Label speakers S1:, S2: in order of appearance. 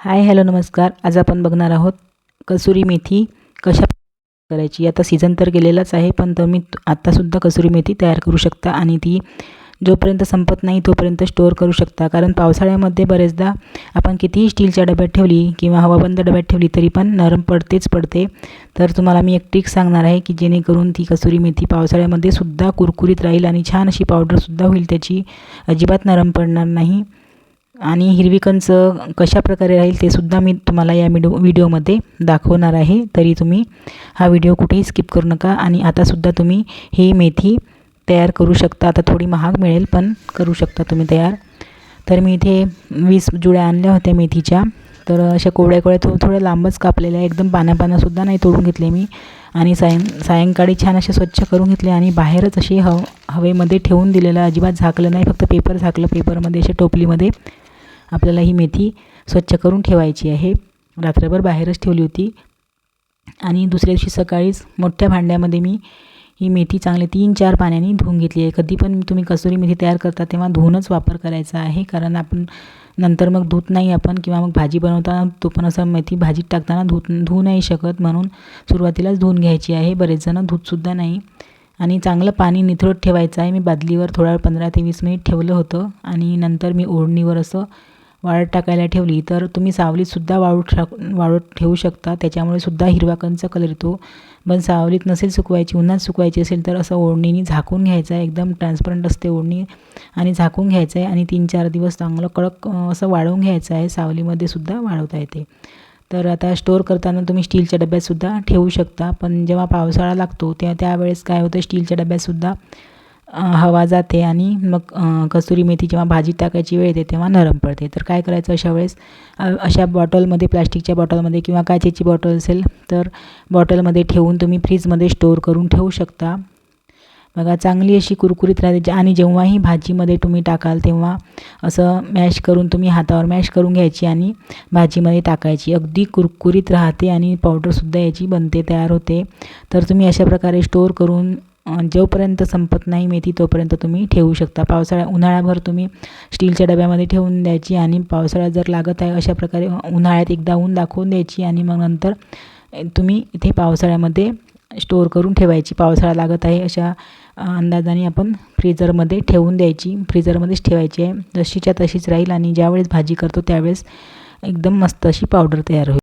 S1: Hi hello नमस्कार. आज आपण बघणार आहोत कसुरी मेथी कशा करायची? आता सीझन तर गेलेलाच आहे पण तुम्ही आत्तासुद्धा कसुरी मेथी तयार करू शकता आणि ती जोपर्यंत संपत नाही तोपर्यंत स्टोअर करू शकता. कारण पावसाळ्यामध्ये बरेचदा आपण कितीही स्टीलच्या डब्यात ठेवली किंवा हवाबंद डब्यात ठेवली तरी पण नरम पडतेच पडते. तर तुम्हाला मी एक ट्रिक सांगणार आहे की जेणेकरून ती कसुरी मेथी पावसाळ्यामध्ये सुद्धा कुरकुरीत राहील आणि छान अशी पावडरसुद्धा होईल त्याची अजिबात नरम पडणार नाही. आणि हिरवी कंच कशा प्रकारे राहील ते सुद्धा मी तुम्हाला या व्हिडिओ व्हिडिओमध्ये दाखवणार आहे. तरी तुम्ही हा व्हिडिओ कुठेही स्किप करू नका आणि आतासुद्धा तुम्ही ही मेथी तयार करू शकता. आता थोडी महाग मिळेल पण करू शकता तुम्ही तयार. तर मी इथे वीस जुळ्या आणल्या होत्या मेथीच्या. तर अशा कोवळ्या कोळ्या थो थोड्या लांबच कापलेल्या एकदम पानापानासुद्धा नाही तोडून घेतले मी. आणि सायं सायंकाळी छान असे स्वच्छ करून घेतले आणि बाहेरच अशी हव हवेमध्ये ठेवून दिलेलं अजिबात झाकलं नाही. फक्त पेपर झाकलं पेपरमध्ये अशा टोपलीमध्ये. आपल्याला ही मेथी स्वच्छ करून ठेवायची आहे. रात्रभर बाहेरच ठेवली होती. आणि दुसऱ्या दिवशी सकाळीच मोठ्या भांड्यामध्ये मी ही मेथी चांगली तीन चार पाण्याने धुवून घेतली आहे. कधी पण तुम्ही कसुरी मेथी तयार करता तेव्हा धुवूनच वापर करायचा आहे. कारण आपण नंतर मग धुत नाही आपण किंवा मग भाजी बनवताना तो पण असं मेथी भाजीत टाकताना धुत धुवू नाही शकत. म्हणून सुरुवातीलाच धुवून घ्यायची आहे. बरेच जणं धुतसुद्धा नाही. आणि चांगलं पाणी निथरत ठेवायचं आहे. मी बादलीवर थोडा वेळ पंधरा ते वीस मिनिट ठेवलं होतं. आणि नंतर मी ओढणीवर असं वाळत टाकायला ठेवली तर तुम्ही सावलीतसुद्धा वाळू टाक वाळत ठेवू शकता. त्याच्यामुळे सुद्धा हिरवा कंच कलर येतो. पण सावलीत नसेल सुकवायची उन्हात सुकवायची असेल तर असं ओढणीने झाकून घ्यायचं आहे. एकदम ट्रान्सपरंट असते ओढणी. आणि झाकून घ्यायचं आहे आणि तीन चार दिवस चांगलं कडक असं वाळवून घ्यायचं आहे. सावलीमध्ये सुद्धा वाळवता येते. तर आता स्टोअर करताना तुम्ही स्टीलच्या डब्यातसुद्धा ठेवू शकता. पण जेव्हा पावसाळा लागतो तेव्हा त्यावेळेस काय होतं? स्टीलच्या डब्यातसुद्धा हवा जाते आणि मग कसुरी मेथी जेव्हा भाजीत टाकायची वेळ येते तेव्हा नरम पडते. तर काय करायचं अशा वेळेस? अशा बॉटलमध्ये प्लॅस्टिकच्या बॉटलमध्ये किंवा काचेची बॉटल असेल तर बॉटलमध्ये ठेवून तुम्ही फ्रीजमध्ये स्टोअर करून ठेवू शकता. बघा चांगली अशी कुरकुरीत राहते. आणि जेव्हाही भाजीमध्ये तुम्ही टाकाल तेव्हा असं मॅश करून तुम्ही हातावर मॅश करून घ्यायची आणि भाजीमध्ये टाकायची. अगदी कुरकुरीत राहते आणि पावडरसुद्धा याची बनते तयार होते. तर तुम्ही अशा प्रकारे स्टोअर करून जोपर्यंत संपत नाही मेथी तोपर्यंत तुम्ही ठेवू शकता. पावसाळ्या उन्हाळ्याभर तुम्ही स्टीलच्या डब्यामध्ये ठेवून द्यायची आणि पावसाळ्यात जर लागत आहे अशा प्रकारे उन्हाळ्यात एकदा ऊन दाखवून द्यायची आणि मग नंतर तुम्ही इथे पावसाळ्यामध्ये स्टोअर करून ठेवायची. पावसाळा लागत आहे अशा अंदाजाने आपण फ्रीजरमध्ये ठेवून द्यायची. फ्रीजरमध्येच ठेवायची आहे. जशीच्या तशीच राहील आणि ज्यावेळेस भाजी करतो त्यावेळेस एकदम मस्त अशी पावडर तयार होईल.